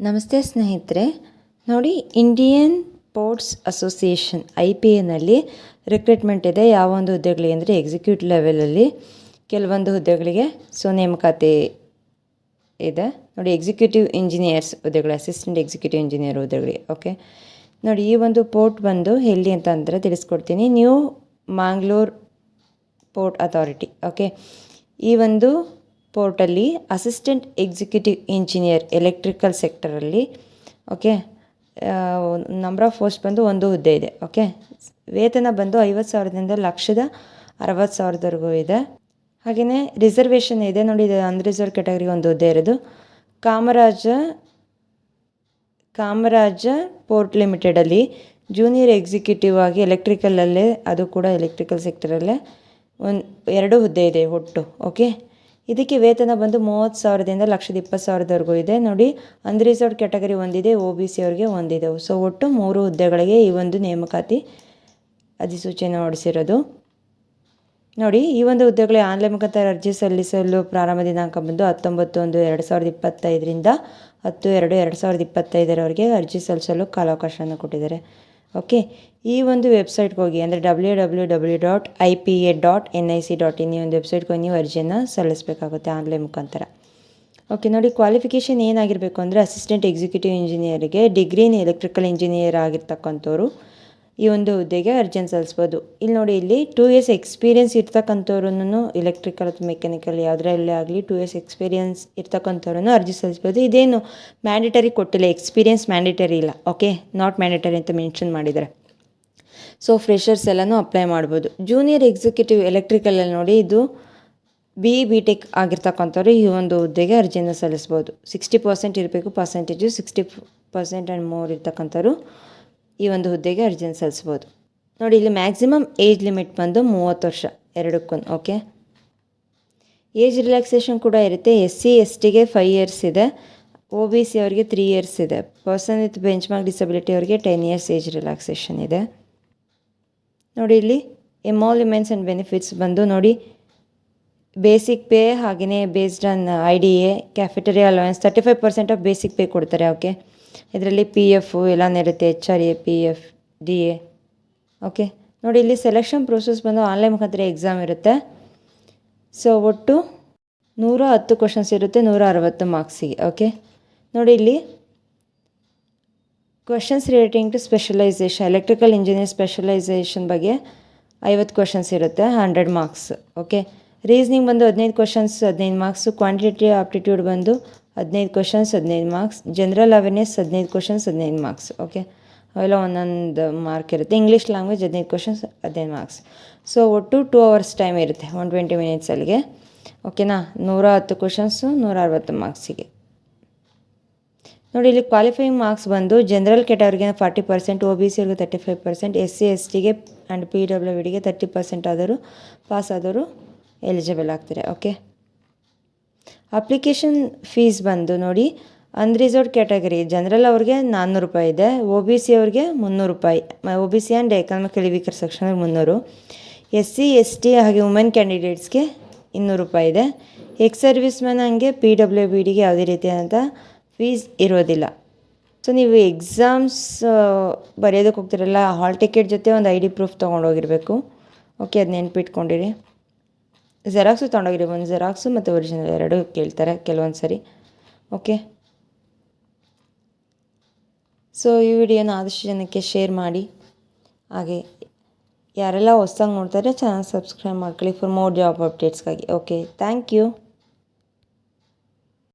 ನಮಸ್ತೆ ಸ್ನೇಹಿತರೆ, ನೋಡಿ Indian ports association I P ಎನಲ್ಲಿ recruitment ಇದೆ. ಯಾವ ಒಂದು ಹುದ್ದೆಗಳಿಗೆ ಅಂದರೆ ಎಕ್ಸಿಕ್ಯೂಟಿವ್ ಲೆವೆಲಲ್ಲಿ ಕೆಲವೊಂದು ಹುದ್ದೆಗಳಿಗೆ ಸೊ ನೇಮಕಾತಿ ಇದೆ. ನೋಡಿ ಎಕ್ಸಿಕ್ಯೂಟಿವ್ ಇಂಜಿನಿಯರ್ಸ್ ಹುದ್ದೆಗಳು ಅಸಿಸ್ಟೆಂಟ್ ಎಕ್ಸಿಕ್ಯೂಟಿವ್ ಇಂಜಿನಿಯರ್ ಹುದ್ದೆಗಳಿಗೆ ಓಕೆ ನೋಡಿ ಈ ಒಂದು ಪೋರ್ಟ್ ಬಂದು ಎಲ್ಲಿ ಅಂತ ಅಂದರೆ ತಿಳಿಸ್ಕೊಡ್ತೀನಿ. New Mangalore port authority okay ಈ ಒಂದು ಪೋರ್ಟಲ್ಲಿ ಅಸಿಸ್ಟೆಂಟ್ ಎಕ್ಸಿಕ್ಯೂಟಿವ್ ಇಂಜಿನಿಯರ್ ಎಲೆಕ್ಟ್ರಿಕಲ್ ಸೆಕ್ಟರಲ್ಲಿ, ಓಕೆ? ನಂಬರ್ ಆಫ್ ಪೋಸ್ಟ್ ಬಂದು ಒಂದು ಹುದ್ದೆ ಇದೆ, ಓಕೆ? ವೇತನ ಬಂದು ಐವತ್ತು ಸಾವಿರದಿಂದ ಲಕ್ಷದ ಅರವತ್ತು ಸಾವಿರದವರೆಗೂ ಇದೆ. ಹಾಗೆಯೇ ರಿಸರ್ವೇಷನ್ ಇದೆ ನೋಡಿ, ಇದು ಅನ್ರಿಸರ್ವ್ ಕ್ಯಾಟಗರಿ ಒಂದು ಹುದ್ದೆ ಇರೋದು. ಕಾಮರಾಜ ಕಾಮರಾಜ ಪೋರ್ಟ್ ಲಿಮಿಟೆಡಲ್ಲಿ ಜೂನಿಯರ್ ಎಕ್ಸಿಕ್ಯೂಟಿವ್ ಆಗಿ ಎಲೆಕ್ಟ್ರಿಕಲಲ್ಲೇ ಅದು ಕೂಡ ಎಲೆಕ್ಟ್ರಿಕಲ್ ಸೆಕ್ಟರಲ್ಲೇ ಒಂದು ಎರಡು ಹುದ್ದೆ ಇದೆ ಒಟ್ಟು, ಓಕೆ? ಇದಕ್ಕೆ ವೇತನ ಬಂದು ಮೂವತ್ತು ಸಾವಿರದಿಂದ ಲಕ್ಷದ ಇಪ್ಪತ್ತು ಸಾವಿರದವರೆಗೂ ಇದೆ. ನೋಡಿ ಅನ್ರಿಸರ್ವ್ಡ್ ಕ್ಯಾಟಗರಿ ಒಂದಿದೆ, ಒ ಬಿ ಸಿ ಅವ್ರಿಗೆ ಒಂದಿದೆ. ಸೊ, ಒಟ್ಟು ಮೂರು ಹುದ್ದೆಗಳಿಗೆ ಈ ಒಂದು ನೇಮಕಾತಿ ಅಧಿಸೂಚನೆ ಹೊರಡಿಸಿರೋದು ನೋಡಿ, ಈ ಒಂದು ಹುದ್ದೆಗಳಿಗೆ ಆನ್ಲೈನ್ ಮುಖಾಂತರ ಅರ್ಜಿ ಸಲ್ಲಿಸಲು ಪ್ರಾರಂಭ ದಿನಾಂಕ ಬಂದು ಹತ್ತೊಂಬತ್ತು ಒಂದು ಎರಡು ಸಾವಿರದ ಇಪ್ಪತ್ತೈದರಿಂದ ಹತ್ತು, ಎರಡು ಎರಡು ಸಾವಿರದ ಇಪ್ಪತ್ತೈದರವರೆಗೆ ಅರ್ಜಿ ಸಲ್ಲಿಸಲು ಕಾಲಾವಕಾಶವನ್ನು ಕೊಟ್ಟಿದ್ದಾರೆ. ಓಕೆ ಈ ಒಂದು ವೆಬ್ಸೈಟ್ಗೆ ಹೋಗಿ, ಅಂದರೆ W W W dot I P A dot N I C dot in ಈ ಒಂದು ವೆಬ್ಸೈಟ್ಗೆ ಹೋಗಿ ನೀವು ಅರ್ಜಿಯನ್ನು ಸಲ್ಲಿಸಬೇಕಾಗುತ್ತೆ ಆನ್ಲೈನ್ ಮುಖಾಂತರ. ಓಕೆ ನೋಡಿ ಕ್ವಾಲಿಫಿಕೇಷನ್ ಏನಾಗಿರಬೇಕು ಅಂದರೆ ಅಸಿಸ್ಟೆಂಟ್ ಎಕ್ಸಿಕ್ಯೂಟಿವ್ ಇಂಜಿನಿಯರಿಗೆ ಡಿಗ್ರಿ ಇನ್ ಎಲೆಕ್ಟ್ರಿಕಲ್ ಇಂಜಿನಿಯರ್ ಆಗಿರ್ತಕ್ಕಂಥವ್ರು. ಈ ಒಂದು ಹುದ್ದೆಗೆ ಅರ್ಜಿಯನ್ನು ಸಲ್ಲಿಸ್ಬೋದು. ಇಲ್ಲಿ ನೋಡಿ, ಇಲ್ಲಿ ಟೂ ಇಯರ್ಸ್ ಎಕ್ಸ್ಪೀರಿಯನ್ಸ್ ಇರ್ತಕ್ಕಂಥವ್ರನ್ನು ಎಲೆಕ್ಟ್ರಿಕಲ್ ಅಥವಾ ಮೆಕ್ಯಾನಿಕಲ್ ಯಾವುದರಲ್ಲೇ ಆಗಲಿ ಟೂ ಇಯರ್ಸ್ ಎಕ್ಸ್ಪೀರಿಯನ್ಸ್ ಇರ್ತಕ್ಕಂಥವ್ರನ್ನು ಅರ್ಜಿ ಸಲ್ಲಿಸ್ಬೋದು. ಇದೇನು ಮ್ಯಾಂಡೇಟರಿ ಕೊಟ್ಟಿಲ್ಲ ಎಕ್ಸ್ಪೀರಿಯೆನ್ಸ್ ಮ್ಯಾಂಡೇಟರಿ ಇಲ್ಲ ಓಕೆ ನಾಟ್ ಮ್ಯಾಂಡೇಟರಿ ಅಂತ ಮೆನ್ಷನ್ ಮಾಡಿದ್ದಾರೆ. ಸೊ ಫ್ರೆಷರ್ಸ್ ಎಲ್ಲನೂ ಅಪ್ಲೈ ಮಾಡ್ಬೋದು. ಜೂನಿಯರ್ ಎಕ್ಸಿಕ್ಯೂಟಿವ್ ಎಲೆಕ್ಟ್ರಿಕಲಲ್ಲಿ ನೋಡಿ, ಇದು ಬಿ ಬಿ ಟೆಕ್ ಆಗಿರ್ತಕ್ಕಂಥವ್ರು ಈ ಒಂದು ಹುದ್ದೆಗೆ ಅರ್ಜಿಯನ್ನು ಸಲ್ಲಿಸ್ಬೋದು. ಸಿಕ್ಸ್ಟಿ ಪರ್ಸೆಂಟ್ ಇರಬೇಕು percentage sixty percent and more ಇರ್ತಕ್ಕಂಥವ್ರು. ಈ ಒಂದು ಹುದ್ದೆಗೆ ಅರ್ಜಿಯನ್ನು ಸಲ್ಲಿಸ್ಬೋದು. ನೋಡಿ, ಇಲ್ಲಿ ಮ್ಯಾಕ್ಸಿಮಮ್ ಏಜ್ ಲಿಮಿಟ್ ಬಂದು ಮೂವತ್ತು ವರ್ಷ, ಎರಡಕ್ಕೂ ಓಕೆ ಏಜ್ ರಿಲ್ಯಾಕ್ಸೇಷನ್ ಕೂಡ ಇರುತ್ತೆ. ಎಸ್ ಸಿ ಎಸ್ ಟಿಗೆ ಫೈವ್ ಇಯರ್ಸ್ ಇದೆ. ಒ ಬಿ ಸಿ ಅವರಿಗೆ ತ್ರೀ ಇಯರ್ಸ್ ಇದೆ. Person with benchmark disability ಅವರಿಗೆ ಟೆನ್ ಇಯರ್ಸ್ ಏಜ್ ರಿಲ್ಯಾಕ್ಸೇಷನ್ ಇದೆ. ನೋಡಿ, ಇಲ್ಲಿ ಎಮಾಲ್ಯುಮೆಂಟ್ಸ್ ಆ್ಯಂಡ್ ಬೆನಿಫಿಟ್ಸ್ ಬಂದು ನೋಡಿ ಬೇಸಿಕ್ ಪೇ ಹಾಗೆಯೇ based on I D A cafeteria allowance thirty five percent of basic pay ಕೊಡ್ತಾರೆ ಓಕೆ ಇದರಲ್ಲಿ ಪಿ ಎಫು ಎಲ್ಲನೂ ಇರುತ್ತೆ H R A P F D A okay ನೋಡಿ, ಇಲ್ಲಿ ಸೆಲೆಕ್ಷನ್ ಪ್ರೊಸೆಸ್ ಬಂದು ಆನ್ಲೈನ್ ಮುಖಾಂತರ ಎಕ್ಸಾಮ್ ಇರುತ್ತೆ. ಸೊ ಒಟ್ಟು ನೂರ ಹತ್ತು ಕ್ವಶನ್ಸ್ ಇರುತ್ತೆ ನೂರ ಅರವತ್ತು ಮಾರ್ಕ್ಸಿಗೆ ಓಕೆ ನೋಡಿ, ಇಲ್ಲಿ questions relating to specialisation electrical engineer specialisation ಬಗ್ಗೆ ಐವತ್ತು ಕ್ವಶನ್ಸ್ ಇರುತ್ತೆ ಹಂಡ್ರೆಡ್ ಮಾರ್ಕ್ಸ್ ಓಕೆ ರೀಸ್ನಿಂಗ್ ಬಂದು ಹದಿನೈದು ಕ್ವಶನ್ಸ್ ಹದಿನೈದು ಮಾರ್ಕ್ಸು ಕ್ವಾಂಟಿಟಿ ಆಪ್ಟಿಟ್ಯೂಡ್ ಬಂದು ಹದಿನೈದು ಕ್ವಶನ್ಸ್ ಹದಿನೈದು ಮಾರ್ಕ್ಸ್ ಜನರಲ್ ಅವೇರ್ನೆಸ್ ಹದಿನೈದು ಕ್ವಶನ್ಸ್ ಹದಿನೈದು ಮಾರ್ಕ್ಸ್ ಓಕೆ ಅವೆಲ್ಲ ಒಂದೊಂದು ಮಾರ್ಕ್ ಇರುತ್ತೆ. ಇಂಗ್ಲೀಷ್ ಲ್ಯಾಂಗ್ವೇಜ್ ಹದಿನೈದು ಕ್ವಶನ್ಸ್ ಹದಿನೈದು ಮಾರ್ಕ್ಸ್ ಸೊ ಒಟ್ಟು ಟೂ ಅವರ್ಸ್ ಟೈಮ್ ಇರುತ್ತೆ ಒನ್ ಟ್ವೆಂಟಿ ಮಿನಿಟ್ಸ್ ಅಲ್ಲಿಗೆ ಓಕೆನಾ ನೂರ ಹತ್ತು ಕ್ವಶನ್ಸು ನೂರ ಅರವತ್ತು ಮಾರ್ಕ್ಸಿಗೆ ನೋಡಿ, ಇಲ್ಲಿ ಕ್ವಾಲಿಫೈಯಿಂಗ್ ಮಾರ್ಕ್ಸ್ ಬಂದು general ಕೆಟಗರಿಗೆ forty percent O B C ಅವ್ರಿಗೆ thirty five percent S C S ಟಿಗೆ ಆ್ಯಂಡ್ ಪಿ ಡಬ್ಲ್ಯೂ ವಿಡಿಗೆ ತರ್ಟಿ ಪರ್ಸೆಂಟ್ ಆದರೂ ಪಾಸ್ ಆದವರು ಎಲಿಜಿಬಲ್ ಆಗ್ತಾರೆ ಓಕೆ ಅಪ್ಲಿಕೇಶನ್ ಫೀಸ್ ಬಂದು ನೋಡಿ ಅನ್ರಿಸರ್ವ್ಡ್ ಕ್ಯಾಟಗರಿ ಜನರಲ್ ಅವ್ರಿಗೆ ನಾನ್ನೂರು ರೂಪಾಯಿ ಇದೆ ಒ ಬಿ ಸಿ ಅವ್ರಿಗೆ ಮುನ್ನೂರು ರೂಪಾಯಿ O B C and economically weaker ಸೆಕ್ಷನ್ಗೆ ಮುನ್ನೂರು. ಎಸ್ ಸಿ ಎಸ್ ಟಿ ಹಾಗೆ ವುಮೆನ್ ಕ್ಯಾಂಡಿಡೇಟ್ಸ್ಗೆ ಇನ್ನೂರು ರೂಪಾಯಿ ಇದೆ. ಎಕ್ಸ್ ಸರ್ವಿಸ್ ಮ್ಯಾನ್ ಹಂಗೆ ಪಿ ಡಬ್ಲ್ಯೂ ಬಿ ಡಿಗೆ ಯಾವುದೇ ರೀತಿಯಾದಂಥ ಫೀಸ್ ಇರೋದಿಲ್ಲ. ಸೊ ನೀವು ಎಕ್ಸಾಮ್ಸ್ ಬರೆಯೋದಕ್ಕೆ ಹೋಗ್ತಿರಲ್ಲ ಹಾಲ್ ಟಿಕೆಟ್ ಜೊತೆ ಒಂದು ಐ ಡಿ ಪ್ರೂಫ್ ತೊಗೊಂಡೋಗಿರಬೇಕು ಓಕೆ ಅದು ನೆನ್ಪಿಟ್ಕೊಂಡಿರಿ. ಜೆರಾಕ್ಸು ತೊಗೊಂಡೋಗಿರಿ ಒಂದು ಜೆರಾಕ್ಸು ಮತ್ತು ಒರಿಜಿನಲ್ ಎರಡೂ ಕೇಳ್ತಾರೆ ಕೆಲವೊಂದು ಸರಿ. ಓಕೆ ಸೊ ಈ ವಿಡಿಯೋನ ಆದಷ್ಟು ಜನಕ್ಕೆ ಶೇರ್ ಮಾಡಿ. ಹಾಗೆ ಯಾರೆಲ್ಲ ಹೊಸ್ದಾಗಿ ನೋಡ್ತಾರೆ ಚಾನಲ್ ಸಬ್ಸ್ಕ್ರೈಬ್ ಮಾಡ್ಕೊಳ್ಳಿ ಫಾರ್ ಮೋರ್ ಜಾಬ್ ಅಪ್ಡೇಟ್ಸ್ಗಾಗಿ ಓಕೆ ಥ್ಯಾಂಕ್ ಯು